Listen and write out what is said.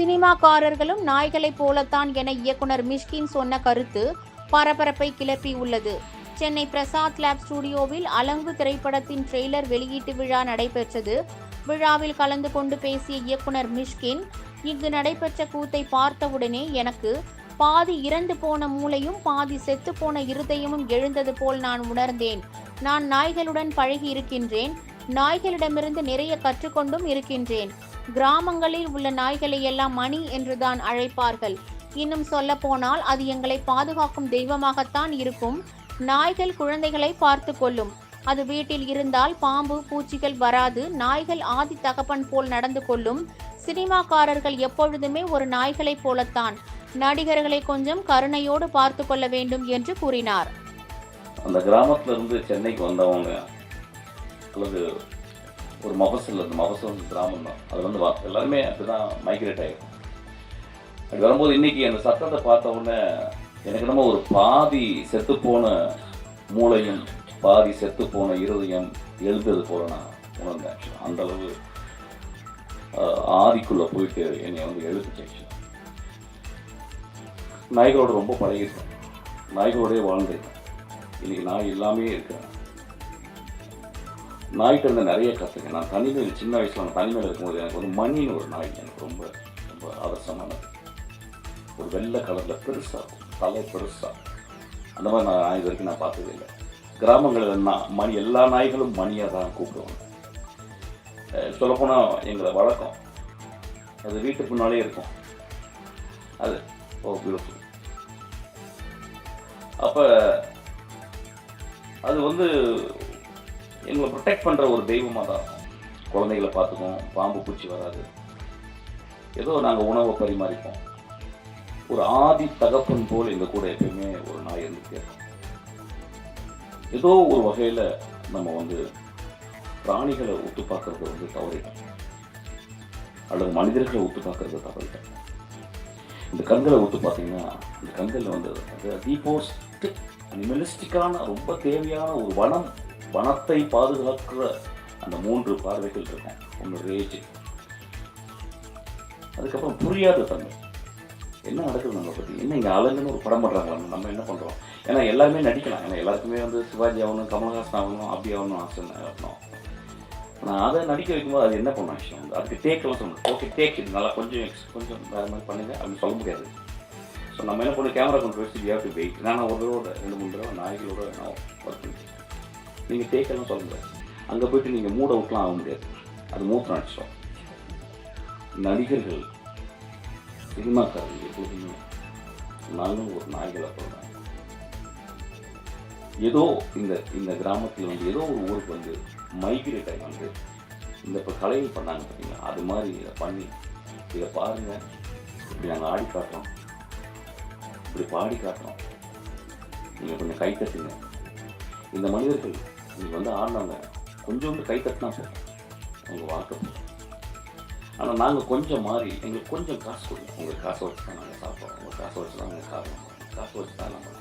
சினிமாக்காரர்களும் நாய்களைப் போலத்தான் என இயக்குனர் மிஷ்கின் சொன்ன கருத்து பரபரப்பை கிளப்பியுள்ளது. சென்னை பிரசாத் லேப் ஸ்டுடியோவில் அலங்கு திரைப்படத்தின் ட்ரெய்லர் வெளியீட்டு விழா நடைபெற்றது. விழாவில் கலந்து கொண்டு பேசிய இயக்குனர் மிஷ்கின் இங்கு நடைபெற்ற கூத்தை பார்த்தவுடனே எனக்கு பாதி இறந்து போன மூளையும் பாதி செத்து போன இருதயமும் எழுந்தது போல் நான் உணர்ந்தேன். நான் நாய்களுடன் பழகி இருக்கின்றேன். நாய்களிடமிருந்து நிறைய கற்றுக்கொண்டும் இருக்கின்றேன். கிராமங்களில் உள்ள நாய்களை எல்லாம் மணி என்றுதான் அழைப்பார்கள். இன்னும் சொல்ல போனால் அது எங்களை பாதுகாக்கும் தெய்வமாகத்தான் இருக்கும். நாய்கள் குழந்தைகளை பார்த்து கொள்ளும். அது வீட்டில் இருந்தால் பாம்பு பூச்சிகள் வராது. நாய்கள் ஆதி தகப்பன் போல் நடந்து கொள்ளும். சினிமாக்காரர்கள் எப்பொழுதுமே ஒரு நாய்களைப் போலத்தான். நடிகர்களை கொஞ்சம் கருணையோடு பார்த்து கொள்ள வேண்டும் என்று கூறினார். அந்த கிராமத்திலிருந்து சென்னைக்கு வந்தவங்க அல்லது ஒரு மபசல் அந்த மபசல் வந்து கிராமம் தான். அது வந்து எல்லாருமே அப்படிதான் மைக்ரேட் ஆகிருக்கும் அப்படி வரும்போது இன்னைக்கு அந்த சட்டத்தை பார்த்த உடனே எனக்கு என்னமோ ஒரு பாதி செத்துப்போன மூளையும் பாதி செத்துப்போன இருதயம் எழுந்தது போல நான் உணர்ந்தேன் அந்தளவு அந்த அளவு போயிட்டு என்னை வந்து எழுத்துச்சு actually. நாய்களோட ரொம்ப பழகிருக்கேன் நாய்களோடய வாழ்ந்திருக்கேன் இன்னைக்கு நாய் எல்லாமே இருக்கிறேன் நாய்கிட்ட இருந்த நிறைய கற்றுக்கேன் நான் தனிமையில் சின்ன வயசில் நான் தனிமையில் இருக்கும்போது எனக்கு வந்து மணின்னு ஒரு நாய் எனக்கு ரொம்ப ரொம்ப ஆதர்சமானது ஒரு வெள்ளை கலரில் பெருசாக இருக்கும். தலை பெருசாக அந்த மாதிரி நான் நாய் வரைக்கும் நான் பார்த்ததே இல்லை. கிராமங்களில் நான் மணி எல்லா நாய்களும் மணியாக தான் கூப்பிடுவாங்க. சொல்லப்போனால் எங்களை வழக்கம். அது வீட்டுக்கு முன்னாலே இருக்கும். அது ஓ பியூட்டிஃபுல் அப்போ அது வந்து எங்களை ப்ரொடெக்ட் பண்ணுற ஒரு தெய்வமாக தான் இருக்கும் குழந்தைகளை பார்த்துக்கும் பாம்பு பூச்சி வராது. ஏதோ நாங்கள் உணவை பரிமாறிப்போம். ஒரு ஆதி தகப்பன் போல் எங்கள் கூட எப்பயுமே ஒரு நாய் இருந்துகிட்டே இருக்கும் ஏதோ ஒரு வகையில் நம்ம வந்து பிராணிகளை ஒத்து பார்க்கறது வந்து தவறிட்டோம். அல்லது மனிதர்களை ஒத்து பார்க்கறது தவறிட்டோம். இந்த கண்களை ஒத்து பார்த்தீங்கன்னா இந்த கண்களில் வந்து தி போஸ்ட் அனிமலிஸ்டிக்கான ரொம்ப தேவையான ஒரு வனம் பணத்தை பாதுகாக்கிற அந்த மூன்று பார்வைகள் இருக்கும் ஒன்று ரேஜ் அதுக்கப்புறம் புரியாத தன்மை. என்ன நடக்குது நம்மளை பற்றி என்ன இங்கே அழகுன்னு ஒரு படம் பண்ணுறாங்க நம்ம என்ன பண்ணுறோம் ஏன்னா எல்லாருமே நடிக்கலாம். ஏன்னா எல்லாருக்குமே வந்து சிவாஜி ஆகணும் கமல்ஹாசன் ஆகணும் அப்படி ஆகணும் ஆசை ஆகணும்? நான் அதை நடிக்க வைக்கும்போது அது என்ன பண்ண விஷயம் வந்து அதுக்கு டேக்கெல்லாம் சொல்லணும். ஓகே டேக் இது நல்லா கொஞ்சம் எக்ஸ் கொஞ்சம் வேறு மாதிரி பண்ணுங்க. அப்படின்னு சொல்ல முடியாது. ஸோ நம்ம என்ன பண்ணுவோம் கேமரா கொண்டு வச்சு யூ டு வெயிட் நான் ஒரு தடவை ரெண்டு மூணு தடவை நாய்களோட நான் ஒர்க் பண்ணிட்டேன் நீங்கள் டேக்கெல்லாம் சொல்ல முடியாது அங்கே போயிட்டு நீங்கள் மூட் அவுட்லாம் ஆக முடியாது. அது மூத்த நடிச்சோம் நடிகர்கள் சினிமாக்காரர்கள் எப்போதுமே நானும் ஒரு நாய்களை போடுறேன் ஏதோ இந்த இந்த கிராமத்தில் வந்து ஏதோ ஒரு ஊருக்கு வந்து மைக்ரேட் ஆகி வந்து இந்த இப்போ கலைகள் பண்ணாங்க பார்த்தீங்கன்னா அது மாதிரி இதை பண்ணி இதை பாருங்கள் இப்படி நாங்கள் ஆடி காட்டுறோம். இப்படி பாடி காட்டுறோம். நீங்கள் கொஞ்சம் கை தட்டுங்க. இந்த மனிதர்கள் இங்கே வந்து ஆடினாங்க கொஞ்சோண்டு கை தட்டினா போதும். அவங்க வாழ்க்கை ஆனால் நாங்கள் கொஞ்சம் மாறி எங்களுக்கு கொஞ்சம் காசு கொடுங்க. உங்கள் காசை வச்சு தான் நாங்கள் சாப்பிட்றோம். உங்கள் காசை வச்சு தான் நாங்கள் சாப்பிட்றோம். காசை வச்சு தான் நம்ம